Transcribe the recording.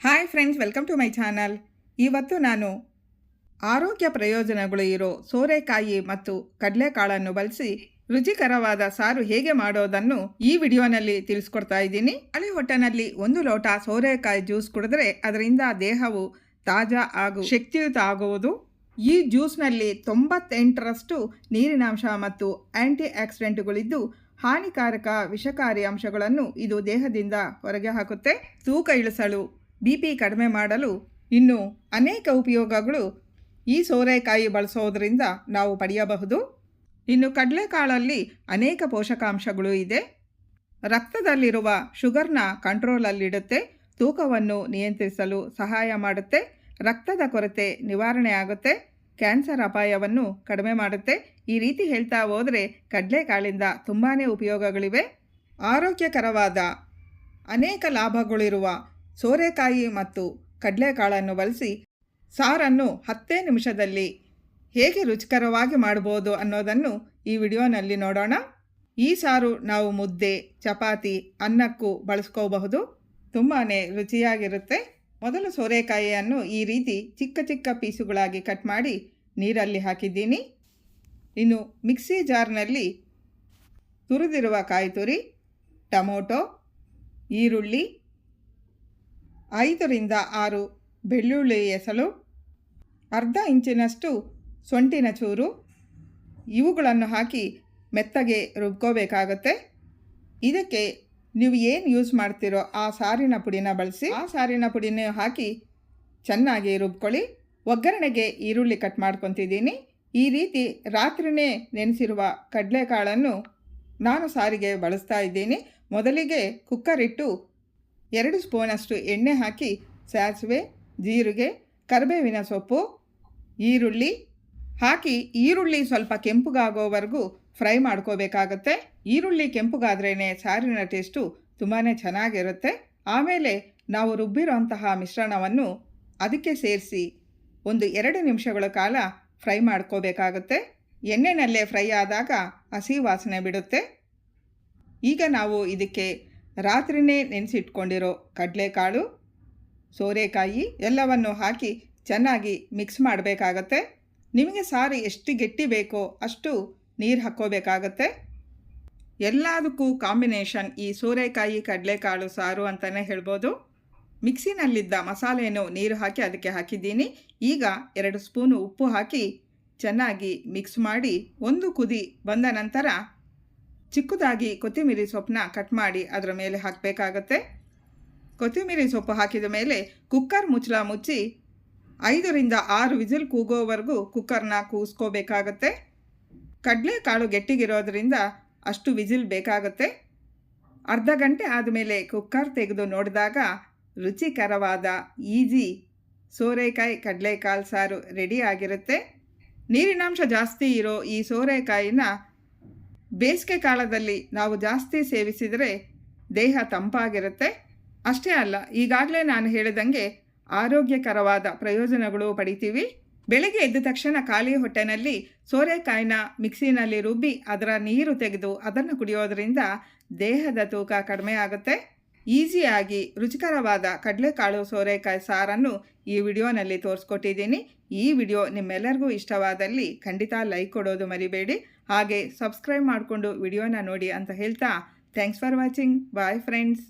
Hi friends welcome to my channel ಇವತ್ತು ನಾನು ಆರೋಗ್ಯ ಪ್ರಯೋಜನಗಳು ಇರೋ ಸೋರೆಕಾಯಿ ಮತ್ತು ಕಡಲೆಕಾಳನ್ನು ಬಳಸಿ ರುಚಿಕರವಾದ ಸಾರು ಹೇಗೆ ಮಾಡೋದನ್ನು ಈ ವಿಡಿಯೋನಲ್ಲಿ ತಿಳಿಸ್ಕೊಡ್ತಾ ಇದ್ದೀನಿ. ಹಳೆ ಹೊಟ್ಟೆನಲ್ಲಿ ಒಂದು ಲೋಟ ಸೋರೆಕಾಯಿ ಜ್ಯೂಸ್ ಕುಡಿದ್ರೆ ಅದರಿಂದ ದೇಹವು ತಾಜಾ ಹಾಗೂ ಶಕ್ತಿಯುತ ಆಗುವುದು. ಈ ಜ್ಯೂಸ್ನಲ್ಲಿ ತೊಂಬತ್ತೆಂಟರಷ್ಟು ನೀರಿನಾಂಶ ಮತ್ತು ಆ್ಯಂಟಿ ಆಕ್ಸಿಡೆಂಟ್ಗಳಿದ್ದು ಹಾನಿಕಾರಕ ವಿಷಕಾರಿ ಅಂಶಗಳನ್ನು ಇದು ದೇಹದಿಂದ ಹೊರಗೆ ಹಾಕುತ್ತೆ. ತೂಕ ಇಳಿಸಲು ಬಿ ಪಿ ಕಡಿಮೆ ಮಾಡಲು ಇನ್ನು ಅನೇಕ ಉಪಯೋಗಗಳು ಈ ಸೋರೆಕಾಯಿ ಬಳಸೋದ್ರಿಂದ ನಾವು ಪಡೆಯಬಹುದು. ಇನ್ನು ಕಡಲೆಕಾಳಲ್ಲಿ ಅನೇಕ ಪೋಷಕಾಂಶಗಳು ಇದೆ. ರಕ್ತದಲ್ಲಿರುವ ಶುಗರ್ನ ಕಂಟ್ರೋಲಲ್ಲಿಡುತ್ತೆ. ತೂಕವನ್ನು ನಿಯಂತ್ರಿಸಲು ಸಹಾಯ ಮಾಡುತ್ತೆ. ರಕ್ತದ ಕೊರತೆ ನಿವಾರಣೆ ಆಗುತ್ತೆ. ಕ್ಯಾನ್ಸರ್ ಅಪಾಯವನ್ನು ಕಡಿಮೆ ಮಾಡುತ್ತೆ. ಈ ರೀತಿ ಹೇಳ್ತಾ ಹೋದರೆ ಕಡಲೆಕಾಳಿಂದ ತುಂಬಾ ಉಪಯೋಗಗಳಿವೆ. ಆರೋಗ್ಯಕರವಾದ ಅನೇಕ ಲಾಭಗಳಿರುವ ಸೋರೆಕಾಯಿ ಮತ್ತು ಕಡಲೆಕಾಳನ್ನು ಬಳಸಿ ಸಾರನ್ನು ಹತ್ತೇ ನಿಮಿಷದಲ್ಲಿ ಹೇಗೆ ರುಚಿಕರವಾಗಿ ಮಾಡ್ಬೋದು ಅನ್ನೋದನ್ನು ಈ ವಿಡಿಯೋನಲ್ಲಿ ನೋಡೋಣ. ಈ ಸಾರು ನಾವು ಮುದ್ದೆ, ಚಪಾತಿ, ಅನ್ನಕ್ಕೂ ಬಳಸ್ಕೋಬಹುದು. ತುಂಬಾ ರುಚಿಯಾಗಿರುತ್ತೆ. ಮೊದಲು ಸೋರೆಕಾಯಿಯನ್ನು ಈ ರೀತಿ ಚಿಕ್ಕ ಚಿಕ್ಕ ಪೀಸುಗಳಾಗಿ ಕಟ್ ಮಾಡಿ ನೀರಲ್ಲಿ ಹಾಕಿದ್ದೀನಿ. ಇನ್ನು ಮಿಕ್ಸಿ ಜಾರ್ನಲ್ಲಿ ತುರಿದಿರುವ ಕಾಯಿ ತುರಿ ಟೊಮೊಟೊ, ಈರುಳ್ಳಿ ಐದರಿಂದ ಆರು ಬೆಳ್ಳುಳ್ಳಿ ಎಸಳು, ಅರ್ಧ ಇಂಚಿನಷ್ಟು ಸೊಂಟಿನ ಚೂರು, ಇವುಗಳನ್ನು ಹಾಕಿ ಮೆತ್ತಗೆ ರುಬ್ಕೋಬೇಕಾಗತ್ತೆ. ಇದಕ್ಕೆ ನೀವು ಏನು ಯೂಸ್ ಮಾಡ್ತೀರೋ ಆ ಸಾರಿನ ಪುಡಿನ ಬಳಸಿ, ಆ ಸಾರಿನ ಪುಡಿನ ಹಾಕಿ ಚೆನ್ನಾಗಿ ರುಬ್ಕೊಳ್ಳಿ. ಒಗ್ಗರಣೆಗೆ ಈರುಳ್ಳಿ ಕಟ್ ಮಾಡ್ಕೊತಿದ್ದೀನಿ. ಈ ರೀತಿ ರಾತ್ರಿನೇ ನೆನೆಸಿರುವ ಕಡಲೆಕಾಳನ್ನು ನಾನು ಸಾರಿಗೆ ಬಳಸ್ತಾ ಇದ್ದೀನಿ. ಮೊದಲಿಗೆ ಕುಕ್ಕರ್ ಇಟ್ಟು ಎರಡು ಸ್ಪೂನಷ್ಟು ಎಣ್ಣೆ ಹಾಕಿ ಸಾಸಿವೆ, ಜೀರಿಗೆ, ಕರಿಬೇವಿನ ಸೊಪ್ಪು, ಈರುಳ್ಳಿ ಹಾಕಿ. ಈರುಳ್ಳಿ ಸ್ವಲ್ಪ ಕೆಂಪುಗಾಗೋವರೆಗೂ ಫ್ರೈ ಮಾಡ್ಕೋಬೇಕಾಗತ್ತೆ. ಈರುಳ್ಳಿ ಕೆಂಪುಗಾದ್ರೇ ಸಾರಿನ ಟೇಸ್ಟು ತುಂಬಾ ಚೆನ್ನಾಗಿರುತ್ತೆ. ಆಮೇಲೆ ನಾವು ರುಬ್ಬಿರೋಂತಹ ಮಿಶ್ರಣವನ್ನು ಅದಕ್ಕೆ ಸೇರಿಸಿ ಒಂದು ಎರಡು ನಿಮಿಷಗಳ ಕಾಲ ಫ್ರೈ ಮಾಡ್ಕೋಬೇಕಾಗುತ್ತೆ. ಎಣ್ಣೆನಲ್ಲೇ ಫ್ರೈ ಆದಾಗ ಹಸಿ ವಾಸನೆ ಬಿಡುತ್ತೆ. ಈಗ ನಾವು ಇದಕ್ಕೆ ರಾತ್ರಿನೇ ನೆನೆಸಿಟ್ಕೊಂಡಿರೋ ಕಡಲೆಕಾಳು, ಸೋರೆಕಾಯಿ ಎಲ್ಲವನ್ನು ಹಾಕಿ ಚೆನ್ನಾಗಿ ಮಿಕ್ಸ್ ಮಾಡಬೇಕಾಗತ್ತೆ. ನಿಮಗೆ ಸಾರು ಎಷ್ಟು ಗಟ್ಟಿ ಬೇಕೋ ಅಷ್ಟು ನೀರು ಹಾಕ್ಕೋಬೇಕಾಗತ್ತೆ. ಎಲ್ಲದಕ್ಕೂ ಕಾಂಬಿನೇಷನ್ ಈ ಸೋರೆಕಾಯಿ, ಕಡಲೆಕಾಳು ಸಾರು ಅಂತಲೇ ಹೇಳ್ಬೋದು. ಮಿಕ್ಸಿನಲ್ಲಿದ್ದ ಮಸಾಲೆಯನ್ನು ನೀರು ಹಾಕಿ ಅದಕ್ಕೆ ಹಾಕಿದ್ದೀನಿ. ಈಗ ಎರಡು ಸ್ಪೂನು ಉಪ್ಪು ಹಾಕಿ ಚೆನ್ನಾಗಿ ಮಿಕ್ಸ್ ಮಾಡಿ ಒಂದು ಕುದಿ ಬಂದ ನಂತರ ಚಿಕ್ಕದಾಗಿ ಕೊತ್ತಂಬರಿ ಸೊಪ್ಪನ್ನ ಕಟ್ ಮಾಡಿ ಅದರ ಮೇಲೆ ಹಾಕಬೇಕಾಗತ್ತೆ. ಕೊತ್ತಂಬರಿ ಸೊಪ್ಪು ಹಾಕಿದ ಮೇಲೆ ಕುಕ್ಕರ್ ಮುಚ್ಚಳ ಮುಚ್ಚಿ ಐದರಿಂದ ಆರು ವಿಸಿಲ್ ಕೂಗೋವರೆಗೂ ಕುಕ್ಕರ್ನ ಕೂಸ್ಕೋಬೇಕಾಗತ್ತೆ. ಕಡಲೆಕಾಳು ಗಟ್ಟಿಗಿರೋದ್ರಿಂದ ಅಷ್ಟು ವಿಸಿಲ್ ಬೇಕಾಗುತ್ತೆ. ಅರ್ಧ ಗಂಟೆ ಆದಮೇಲೆ ಕುಕ್ಕರ್ ತೆಗೆದು ನೋಡಿದಾಗ ರುಚಿಕರವಾದ ಈಜಿ ಸೋರೆಕಾಯಿ ಕಡಲೆಕಾಳು ಸಾರು ರೆಡಿ ಆಗಿರುತ್ತೆ. ನೀರಿನಾಂಶ ಜಾಸ್ತಿ ಇರೋ ಈ ಸೋರೆಕಾಯಿನ ಬೇಸಿಗೆ ಕಾಲದಲ್ಲಿ ನಾವು ಜಾಸ್ತಿ ಸೇವಿಸಿದರೆ ದೇಹ ತಂಪಾಗಿರುತ್ತೆ. ಅಷ್ಟೇ ಅಲ್ಲ, ಈಗಾಗಲೇ ನಾನು ಹೇಳಿದಂಗೆ ಆರೋಗ್ಯಕರವಾದ ಪ್ರಯೋಜನಗಳು ಪಡಿತೀವಿ. ಬೆಳಗ್ಗೆ ಎದ್ದ ತಕ್ಷಣ ಖಾಲಿ ಹೊಟ್ಟೆನಲ್ಲಿ ಸೋರೆಕಾಯಿನ ಮಿಕ್ಸಿನಲ್ಲಿ ರುಬ್ಬಿ ಅದರ ನೀರು ತೆಗೆದು ಅದನ್ನು ಕುಡಿಯೋದರಿಂದ ದೇಹದ ತೂಕ ಕಡಿಮೆ ಆಗುತ್ತೆ. ಈಸಿಯಾಗಿ ರುಚಿಕರವಾದ ಕಡಲೆಕಾಳು ಸೋರೆಕಾಯಿ ಸಾರನ್ನು ಈ ವಿಡಿಯೋನಲ್ಲಿ ತೋರಿಸ್ಕೊಟ್ಟಿದ್ದೀನಿ. ಈ ವಿಡಿಯೋ ನಿಮ್ಮೆಲ್ಲರಿಗೂ ಇಷ್ಟವಾದಲ್ಲಿ ಖಂಡಿತ ಲೈಕ್ ಕೊಡೋದು ಮರಿಬೇಡಿ. ಹಾಗೆ ಸಬ್ಸ್ಕ್ರೈಬ್ ಮಾಡಿಕೊಂಡು ವಿಡಿಯೋನ ನೋಡಿ ಅಂತ ಹೇಳ್ತಾ, thanks for watching. Bye friends.